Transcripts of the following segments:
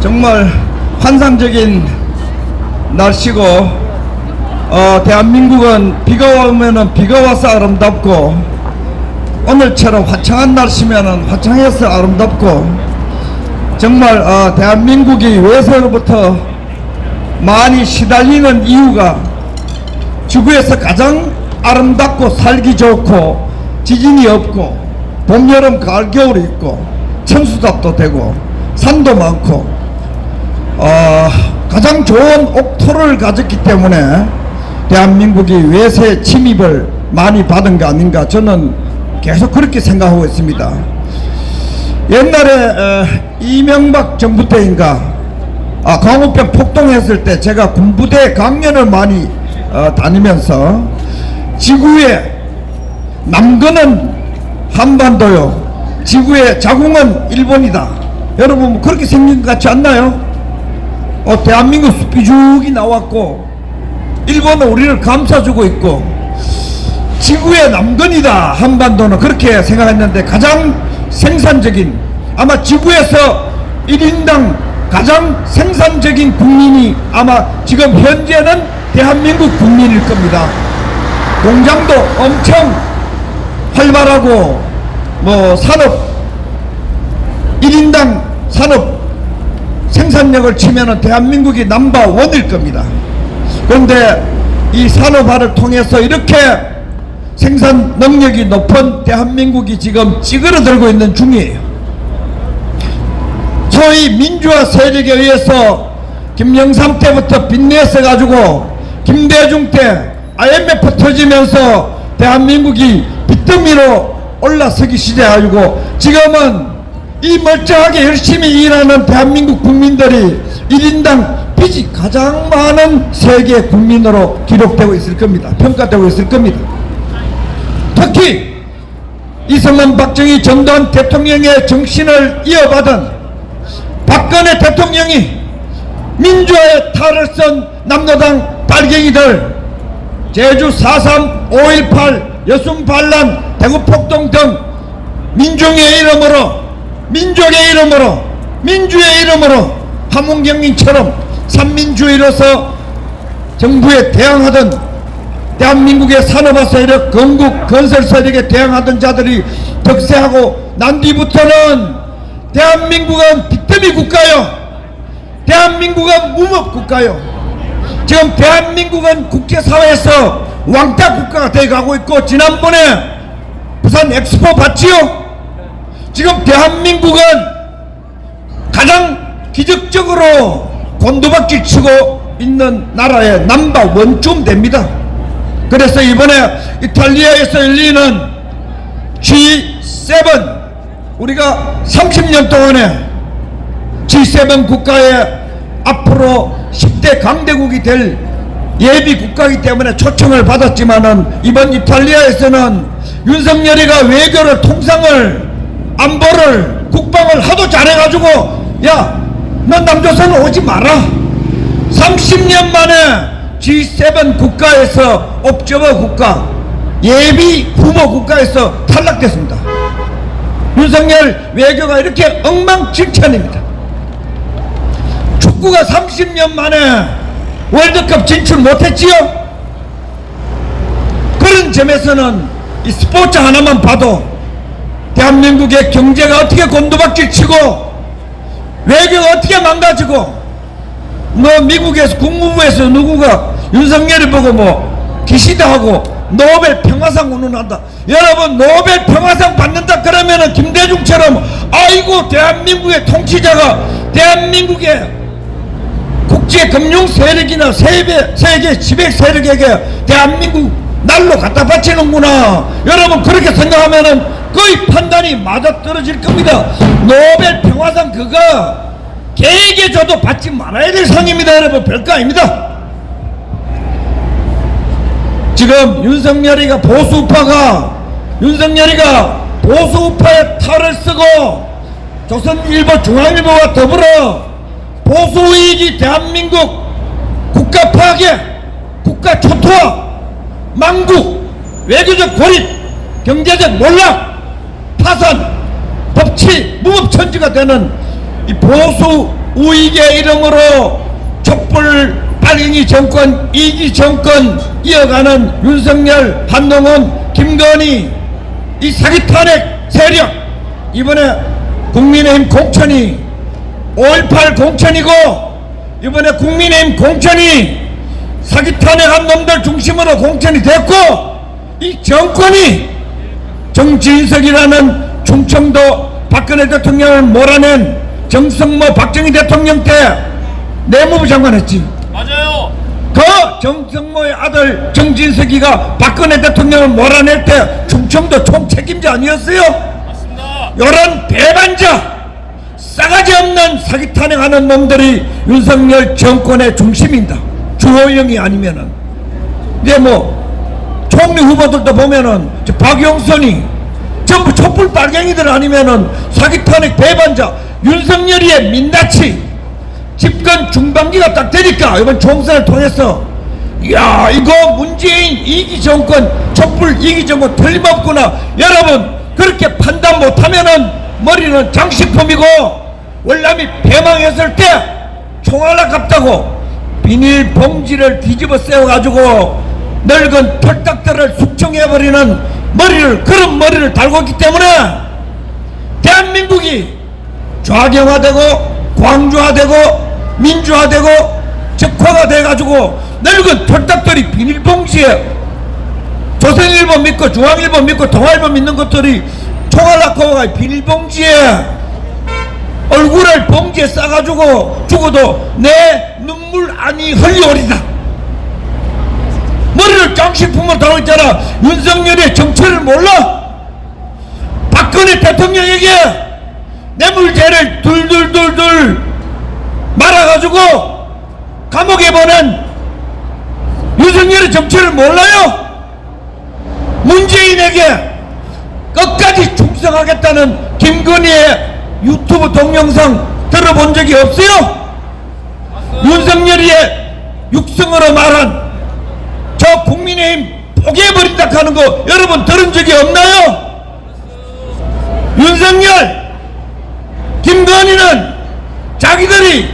정말 환상적인 날씨고 어, 대한민국은 비가 오면은 비가 와서 아름답고 오늘처럼 화창한 날씨면은 화창해서 아름답고 정말 어, 대한민국이 외세로부터 많이 시달리는 이유가 지구에서 가장 아름답고 살기 좋고 지진이 없고 봄, 여름, 가을, 겨울이 있고 천수답도 되고 산도 많고 어, 가장 좋은 옥토를 가졌기 때문에 대한민국이 외세 침입을 많이 받은 게 아닌가 저는 계속 그렇게 생각하고 있습니다. 옛날에 어, 이명박 정부 때인가 아, 광우병 폭동했을 때 제가 군부대 강연을 많이 어, 다니면서 지구에 남거는 한반도요 지구의 자궁은 일본이다 여러분 뭐 그렇게 생긴 것 같지 않나요? 어, 대한민국 쭉이 나왔고 일본은 우리를 감싸주고 있고 지구의 남건이다. 한반도는 그렇게 생각했는데 가장 생산적인 아마 지구에서 1인당 가장 생산적인 국민이 아마 지금 현재는 대한민국 국민일 겁니다. 공장도 엄청 활발하고 뭐 산업 1인당 산업 생산력을 치면은 대한민국이 넘버 원일 겁니다. 그런데 이 산업화를 통해서 이렇게 생산 능력이 높은 대한민국이 지금 찌그러들고 있는 중이에요. 소위 민주화 세력에 의해서 김영삼 때부터 빚내서 가지고 김대중 때 IMF 터지면서 대한민국이 빚더미로 올라서기 시작하고 지금은 이 멀쩡하게 열심히 일하는 대한민국 국민들이 1인당 빚이 가장 많은 세계 국민으로 기록되고 있을 겁니다. 평가되고 있을 겁니다. 특히 이승만 박정희 전두환 대통령의 정신을 이어받은 박근혜 대통령이 민주화의 탈을 쓴 남노당 빨갱이들 제주 4.3, 5.18, 여순 반란, 대구 폭동 등 민중의 이름으로 민족의 이름으로 민주의 이름으로 함웅경님처럼 삼민주의로서 정부에 대항하던 대한민국의 산업화 세력, 건국 건설 세력에 대항하던 자들이 득세하고 난 뒤부터는 대한민국은 빚더미 국가요. 대한민국은 무법 국가요. 지금 대한민국은 국제사회에서 왕따 국가가 되어가고 있고 지난번에 부산 엑스포 봤지요? 지금 대한민국은 가장 기적적으로 곤두박질 치고 있는 나라의 남바 원쯤 됩니다. 그래서 이번에 이탈리아에서 열리는 G7 우리가 30년 동안에 G7 국가의 앞으로 10대 강대국이 될 예비 국가이기 때문에 초청을 받았지만은 이번 이탈리아에서는 윤석열이가 외교를 통상을 안보를 국방을 하도 잘해가지고 야넌 남조선 오지 마라. 30년 만에 G7 국가에서 옵저버 국가 예비 후보 국가에서 탈락됐습니다. 윤석열 외교가 이렇게 엉망진창입니다. 축구가 30년 만에 월드컵 진출 못했지요? 그런 점에서는 이 스포츠 하나만 봐도 대한민국의 경제가 어떻게 곤두박질 치고 외교가 어떻게 망가지고 뭐 미국에서 국무부에서 누구가 윤석열을 보고 뭐 기시다 하고 노벨 평화상 운운한다. 여러분 노벨 평화상 받는다 그러면은 김대중처럼 아이고 대한민국의 통치자가 대한민국의 국제 금융 세력이나 세계, 세계 지배 세력에게 대한민국 날로 갖다 바치는구나. 여러분 그렇게 생각하면은 거의 판단이 맞아 떨어질 겁니다. 노벨 평화상 그거 개에게 줘도 받지 말아야 될 상입니다. 여러분 별거 아닙니다. 지금 윤석열이가 보수우파가 윤석열이가 보수우파의 탈을 쓰고 조선일보 중앙일보와 더불어 보수이익이 대한민국 국가 파괴, 국가 초토화, 망국, 외교적 고립, 경제적 몰락, 파산, 법치, 무법천지가 되는 이 보수 우익의 이름으로 촛불 빨갱이 정권 이기 정권 이어가는 윤석열 한동훈 김건희 이 사기 탄핵 세력. 이번에 국민의힘 공천이 5.18 공천이고 이번에 국민의힘 공천이 사기 탄핵한 놈들 중심으로 공천이 됐고 이 정권이 정진석이라는 충청도 박근혜 대통령을 몰아낸 정성모 박정희 대통령 때 내무부 장관 했지 맞아요. 그 정성모의 아들 정진석이가 박근혜 대통령을 몰아낼 때 충청도 총책임자 아니었어요? 맞습니다. 요런 배반자 싸가지 없는 사기 탄핵하는 놈들이 윤석열 정권의 중심입니다. 주호영이 아니면은 이제 뭐 총리 후보들도 보면은 저 박용선이 전부 촛불 빨갱이들 아니면은 사기 탄핵 배반자 윤석열이의 민낯이 집권 중반기가 딱 되니까 이번 총선을 통해서 야 이거 문재인 이기 정권 촛불 이기 정권 틀림없구나. 여러분 그렇게 판단 못하면은 머리는 장식품이고 월남이 배망했을 때 총알 아깝다고 비닐 봉지를 뒤집어 세워가지고 늙은 털딱들을 숙청해버리는 머리를 그런 머리를 달고 있기 때문에 대한민국이 좌경화되고 광주화되고 민주화되고 적화가 돼가지고 늙은 털딱들이 비닐봉지에 조선일보 믿고 중앙일보 믿고 동아일보 믿는 것들이 총알 낳고 비닐봉지에 얼굴을 봉지에 싸가지고 죽어도 내 눈물 아니 흘려오리다. 머리를 장식품으로 달고 있잖아 윤석열의 정체를 몰라? 박근혜 대통령에게 뇌물죄를 둘둘둘둘 말아가지고 감옥에 보낸 윤석열의 정체를 몰라요? 문재인에게 끝까지 충성하겠다는 김건희의 유튜브 동영상 들어본 적이 없어요? 윤석열이의 육성으로 말한 저 국민의힘 포기해버린다 하는 거 여러분 들은 적이 없나요? 윤석열, 김건희는 자기들이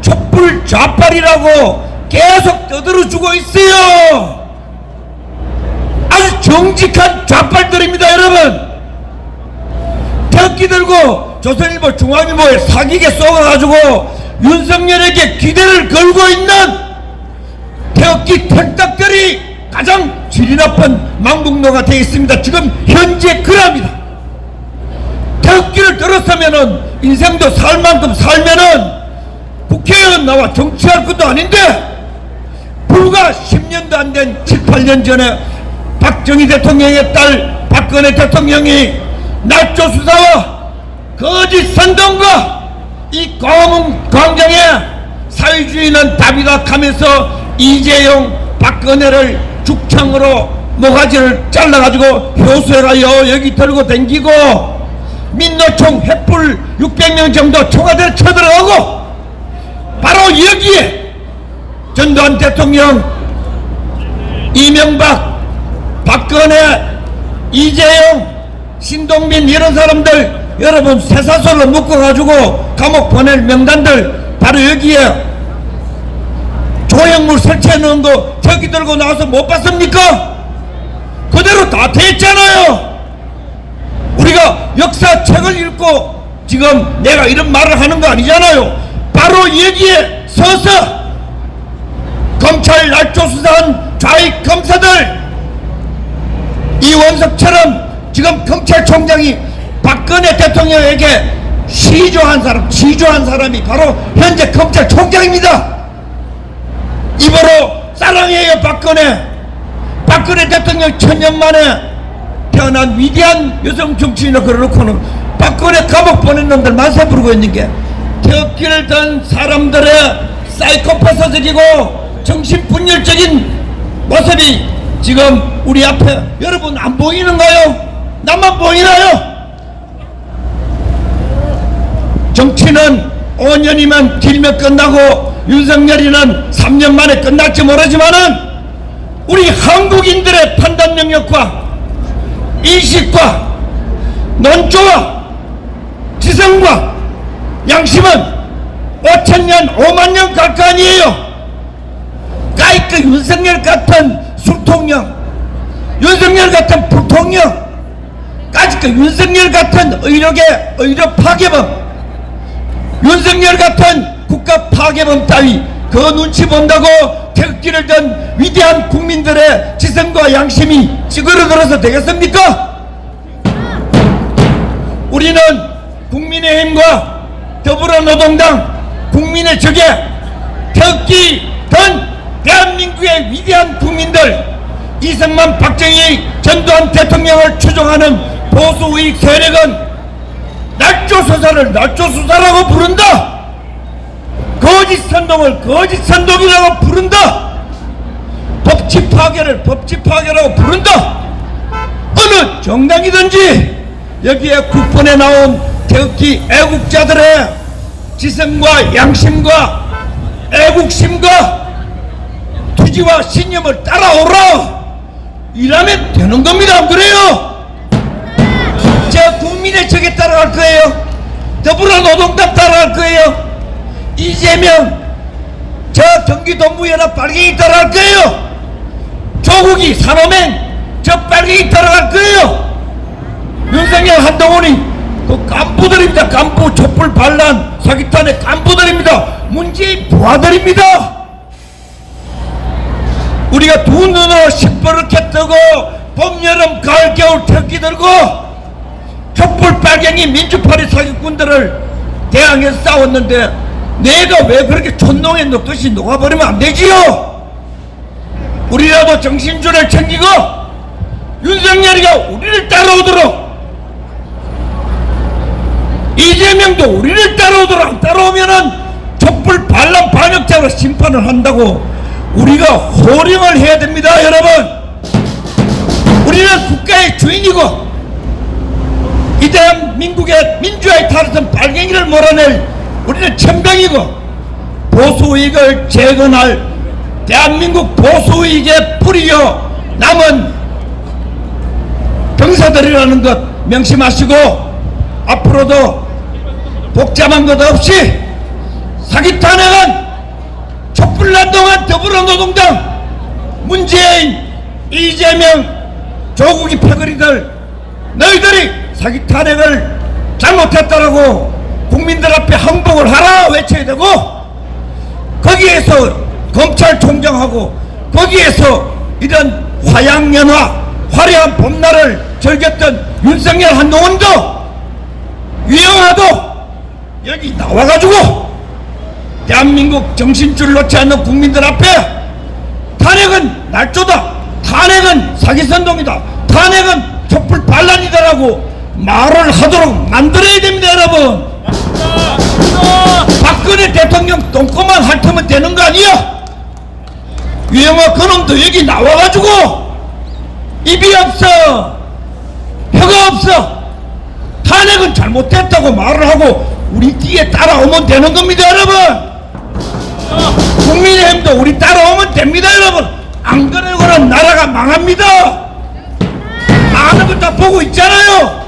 촛불 좌빨이라고 계속 떠들어주고 있어요. 아주 정직한 좌빨들입니다, 여러분. 태극기 들고 조선일보 중앙일보에 사기게 쏘아가지고 윤석열에게 기대를 걸고 있는 태극기 택딱들이 가장 질이 나쁜 망국노가 되어 있습니다. 지금 현재 그랍니다. 태극기를 들었으면은 인생도 살 만큼 살면은 국회의원 나와 정치할 것도 아닌데 불과 10년도 안 된 7, 8년 전에 박정희 대통령의 딸 박근혜 대통령이 날조 수사와 거짓 선동과 이 검은 광장에 사회주의는 답이다 하면서 이재용 박근혜를 죽창으로 모가지를 잘라가지고 효수해가요 여기 들고 댕기고 민노총 횃불 600명 정도 청와대를 쳐들어가고 바로 여기에 전두환 대통령 이명박 박근혜 이재용 신동민 이런 사람들 여러분 쇠사슬로 묶어가지고 감옥 보낼 명단들 바로 여기에 조형물 설치해 놓은 거 저기 들고 나와서 못 봤습니까? 그대로 다 됐잖아요. 우리가 역사책을 읽고 지금 내가 이런 말을 하는 거 아니잖아요. 바로 여기에 서서 검찰 날조 수사한 좌익 검사들 이원석처럼 지금 검찰총장이 박근혜 대통령에게 시조한 사람, 시조한 사람이 바로 현재 검찰총장입니다. 입으로 사랑해요 박근혜 박근혜 대통령 천년 만에 태어난 위대한 여성 정치인을 걸어놓고는 박근혜 감옥 보낸 놈들 만세 부르고 있는 게 태극기를 든 사람들의 사이코패스적이고 정신분열적인 모습이 지금 우리 앞에 여러분 안 보이는가요? 나만 보이나요? 정치는 5년이면 길면 끝나고 윤석열이는 3년 만에 끝날지 모르지만은 우리 한국인들의 판단 능력과 인식과 논조와 지성과 양심은 5천년 5만년 갈거 아니에요. 까이크 윤석열 같은 술통령 윤석열 같은 부통령 까짓거 윤석열 같은 의료계 의료 파괴범 윤석열 같은 국가 파괴범 따위 그 눈치 본다고 태극기를 든 위대한 국민들의 지성과 양심이 찌그러들어서 되겠습니까? 우리는 국민의힘과 더불어노동당 국민의 적에 태극기 든 대한민국의 위대한 국민들 이승만 박정희 전두환 대통령을 추종하는 보수우익 세력은 날조 수사를 날조 수사라고 부른다. 거짓 선동을 거짓 선동이라고 부른다. 법치 파괴를 법치 파괴라고 부른다. 어느 정당이든지 여기에 국본에 나온 태극기 애국자들의 지성과 양심과 애국심과 투지와 신념을 따라오라. 이라면 되는 겁니다. 안 그래요? 저 국민의 적에 따라갈 거예요? 더불어 노동당 따라갈 거예요? 이재명 저 경기동부연합 빨갱이 따라갈 거예요? 조국이 산호맹 저 빨갱이 따라갈 거예요? 윤석열 한동훈이 그 간부들입니다. 간부 촛불 반란 사기탄의 간부들입니다. 문재인 부하들입니다. 우리가 두 눈으로 시퍼렇게 뜨고 봄 여름 가을 겨울 태극기 들고 촛불 빨갱이 민주파리 사기꾼들을 대항해서 싸웠는데 내가 왜 그렇게 촌농에 녹듯이 녹아버리면 안 되지요? 우리라도 정신줄을 챙기고 윤석열이가 우리를 따라오도록! 이재명도 우리를 따라오도록! 안 따라오면은 촛불 반란 반역자로 심판을 한다고 우리가 호령을 해야 됩니다 여러분! 우리는 국가의 주인이고 이 대한민국의 민주화의 탈선 빨갱이를 몰아낼 우리는 천병이고 보수이익을 재건할 대한민국 보수이익의 뿌리여 남은 병사들이라는 것 명심하시고 앞으로도 복잡한 것 없이 사기 탄핵은 촛불난동한 더불어노동당 문재인 이재명 조국이 패거리들 너희들이 사기 탄핵을 잘못했다라고 국민들 앞에 항복을 하라 외쳐야 되고 거기에서 검찰총장하고 거기에서 이런 화양연화 화려한 봄날을 즐겼던 윤석열 한동훈도 유영아도 여기 나와가지고 대한민국 정신줄 놓지 않는 국민들 앞에 탄핵은 날조다 탄핵은 사기선동이다 탄핵은 촛불 반란이다라고 말을 하도록 만들어야 됩니다 여러분. 박근혜 대통령 똥꼬만 핥으면 되는 거 아니야? 유영아 그놈도 여기 나와가지고 입이 없어 혀가 없어. 탄핵은 잘못됐다고 말을 하고 우리 뒤에 따라오면 되는 겁니다 여러분. 국민의힘도 우리 따라오면 됩니다 여러분. 안 그러고는 나라가 망합니다. 많은 거다 보고 있잖아요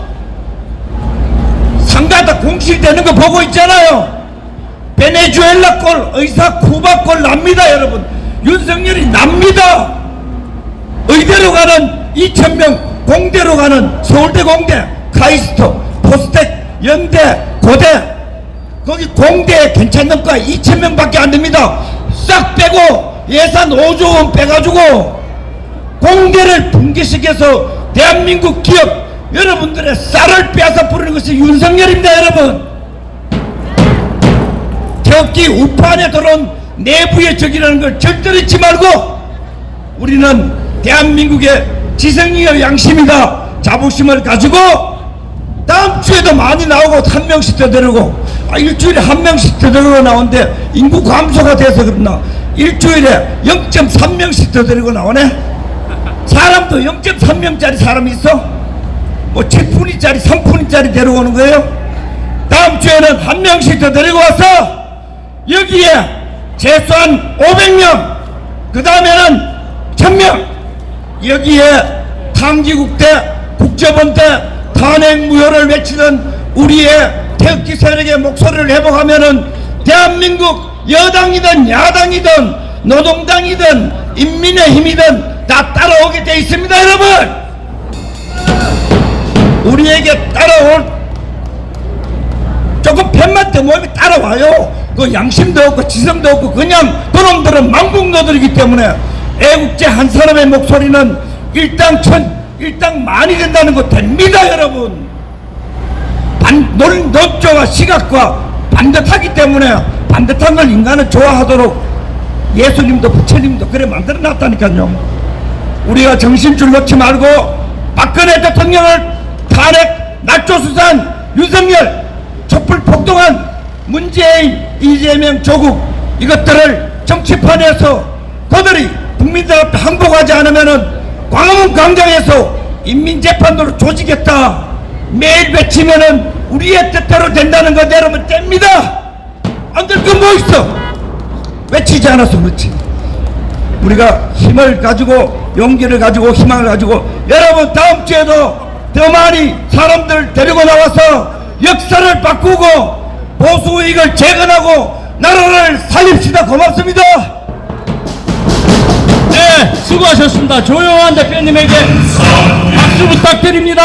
상가다 공실되는 거 보고 있잖아요. 베네수엘라 꼴 의사 쿠바 꼴 납니다 여러분. 윤석열이 납니다. 의대로 가는 2천명 공대로 가는 서울대 공대 카이스트 포스텍 연대 고대. 거기 공대 괜찮은 과 2천명 밖에 안 됩니다. 싹 빼고 예산 5조 원 빼가지고 공대를 붕괴시켜서 대한민국 기업 여러분들의 쌀을 빼앗아 부르는 것이 윤석열입니다 여러분. 우파 안에 들어온 내부의 적이라는 걸 절대로 잊지 말고 우리는 대한민국의 지성이와 양심이다 자부심을 가지고 다음 주에도 많이 나오고 한 명씩 더 데리고 아, 일주일에 한 명씩 더 데리고 나오는데 인구 감소가 돼서 그렇나 일주일에 0.3명씩 더 데리고 나오네? 사람도 0.3명짜리 사람이 있어 뭐 7푼이짜리 3푼이짜리 데려오는 거예요? 다음 주에는 한 명씩 더 데리고 와서 여기에 최소한 500명 그 다음에는 1000명. 여기에 당기국 대 국제본 대 탄핵 무효를 외치는 우리의 태극기 세력의 목소리를 회복하면은 대한민국 여당이든 야당이든 노동당이든 인민의 힘이든 다 따라오게 돼 있습니다 여러분 우리에게 따라올 조금 편만 더 모이면 따라와요 그 양심도 없고 지성도 없고 그냥 그놈들은 망국노들이기 때문에 애국제 한 사람의 목소리는 일당 천 일당 많이 된다는 거 됩니다 여러분 반, 논, 논조와 시각과 반듯하기 때문에 반듯한 걸 인간은 좋아하도록 예수님도 부처님도 그래 만들어 놨다니까요. 우리가 정신줄 놓지 말고 박근혜 대통령을 탄핵, 낙조수산, 윤석열, 촛불 폭동한 문재인, 이재명, 조국 이것들을 정치판에서 그들이 국민들 앞에 항복하지 않으면은 광화문 광장에서 인민재판도로 조지겠다. 매일 외치면은 우리의 뜻대로 된다는 거 내려면 됩니다. 안될 건뭐 있어? 외치지 않아서 그렇지. 우리가 힘을 가지고 용기를 가지고 희망을 가지고 여러분 다음 주에도 더 많이 사람들 데리고 나와서 역사를 바꾸고 보수 우익을 재건하고 나라를 살립시다. 고맙습니다. 네, 수고하셨습니다. 조용한 대표님에게 박수 부탁드립니다.